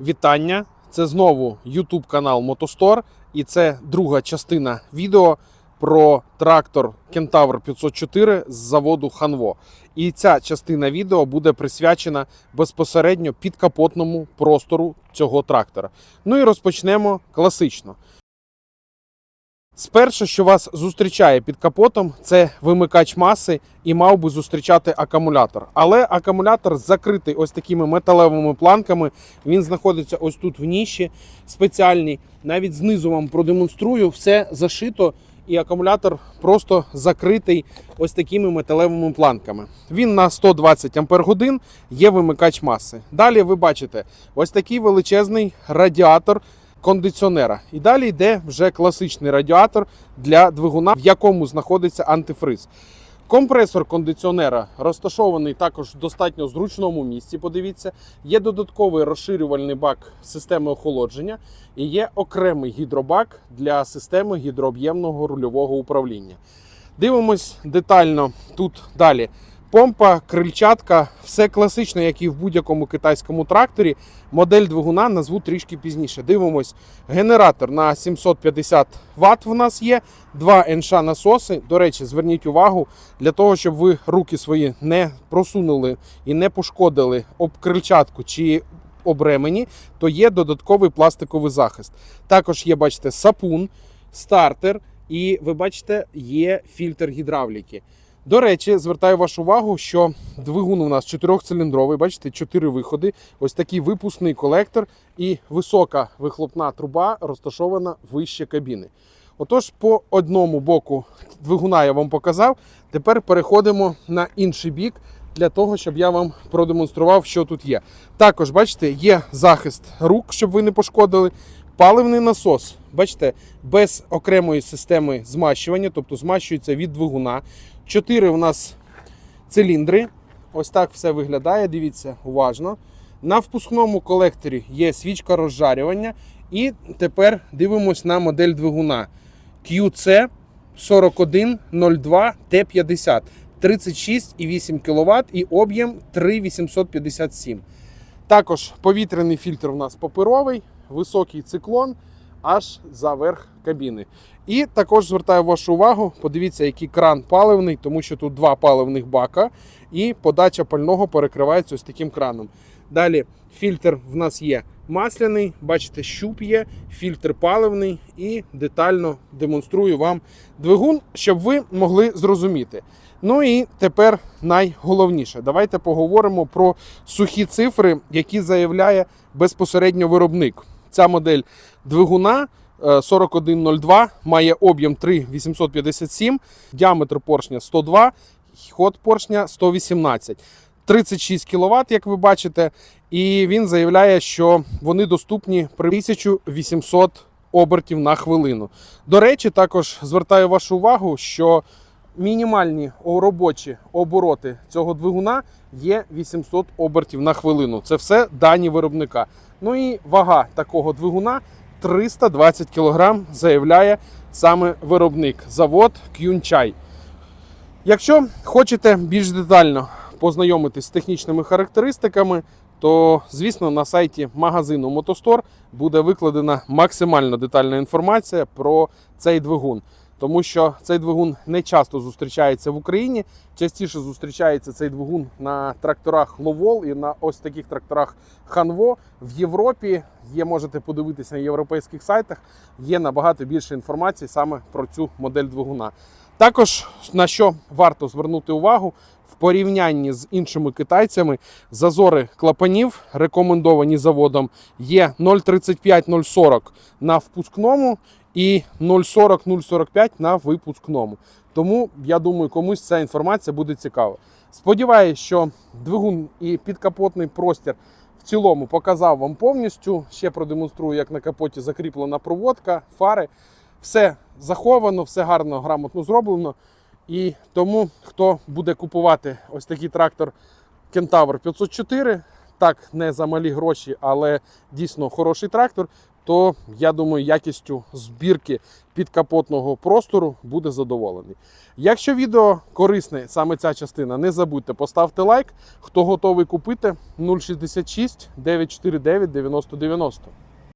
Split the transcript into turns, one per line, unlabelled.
Вітання! Це знову YouTube канал Мотостор, і це друга частина відео про трактор Кентавр 504 з заводу Ханво. І ця частина відео буде присвячена безпосередньо підкапотному простору цього трактора. Ну і розпочнемо класично. Спершу, що вас зустрічає під капотом, це вимикач маси і мав би зустрічати акумулятор. Але акумулятор закритий ось такими металевими планками. Він знаходиться ось тут в ніші спеціальній. Навіть знизу вам продемонструю, все зашито, і акумулятор просто закритий ось такими металевими планками. Він на 120 Ампер годин, є вимикач маси. Далі ви бачите ось такий величезний радіатор кондиціонера. І далі йде вже класичний радіатор для двигуна, в якому знаходиться антифриз. Компресор кондиціонера розташований також в достатньо зручному місці. Подивіться, є додатковий розширювальний бак системи охолодження і є окремий гідробак для системи гідрооб'ємного рульового управління. Дивимось детально тут далі. Помпа, крильчатка, все класично, як і в будь-якому китайському тракторі. Модель двигуна назву трішки пізніше. Дивимось, генератор на 750 Вт в нас є, два НШ насоси. До речі, зверніть увагу для того, щоб ви руки свої не просунули і не пошкодили об крильчатку чи об ремені, то є додатковий пластиковий захист. Також є, бачите, сапун, стартер, і ви бачите, є фільтр гідравліки. До речі, звертаю вашу увагу, що двигун у нас чотирьохциліндровий, бачите, чотири виходи. Ось такий випускний колектор і висока вихлопна труба розташована вище кабіни. Отож, по одному боку двигуна я вам показав. Тепер переходимо на інший бік для того, щоб я вам продемонстрував, що тут є. Також, бачите, є захист рук, щоб ви не пошкодили. Паливний насос, бачите, без окремої системи змащування, тобто змащується від двигуна. Чотири у нас циліндри. Ось так все виглядає. Дивіться уважно. На впускному колекторі є свічка розжарювання. І тепер дивимось на модель двигуна QC 4102 T50. 36,8 кВт і об'єм 3,857. Також повітряний фільтр у нас паперовий, високий циклон аж за верх кабіни. І також звертаю вашу увагу, подивіться, який кран паливний, тому що тут два паливних бака, і подача пального перекривається ось таким краном. Далі фільтр в нас є масляний, бачите, щуп є, фільтр паливний і детально демонструю вам двигун, щоб ви могли зрозуміти. Ну і тепер найголовніше. Давайте поговоримо про сухі цифри, які заявляє безпосередньо виробник. Ця модель двигуна. е, 4102 має об'єм 3,857, діаметр поршня 102, ход поршня 118. 36 кВт, як ви бачите, і він заявляє, що вони доступні при 1800 обертів на хвилину. До речі, також звертаю вашу увагу, що мінімальні робочі обороти цього двигуна є 800 обертів на хвилину. Це все дані виробника. Ну і вага такого двигуна 320 кг заявляє саме виробник завод Кюнчай. Якщо хочете більш детально познайомитись з технічними характеристиками, то звісно на сайті магазину Мотостор буде викладена максимально детальна інформація про цей двигун. Тому що цей двигун не часто зустрічається в Україні. Частіше зустрічається цей двигун на тракторах Ловол і на ось таких тракторах Ханво. В Європі є, можете подивитися на європейських сайтах, є набагато більше інформації саме про цю модель двигуна. Також на що варто звернути увагу в порівнянні з іншими китайцями, зазори клапанів, рекомендовані заводом, є 0,35-0,40 на впускному і 0,40-0,45 на випускному. Тому я думаю, комусь ця інформація буде цікава. Сподіваюсь, що двигун і підкапотний простір в цілому показав вам повністю. Ще продемонструю, як на капоті закріплена проводка, фари. Все заховано, все гарно, грамотно зроблено. І тому, хто буде купувати ось такий трактор Кентавр 504, так не за малі гроші, але дійсно хороший трактор. То я думаю, якістю збірки підкапотного простору буде задоволений. Якщо відео корисне, саме ця частина, не забудьте поставте лайк. Хто готовий купити 066 949 9090.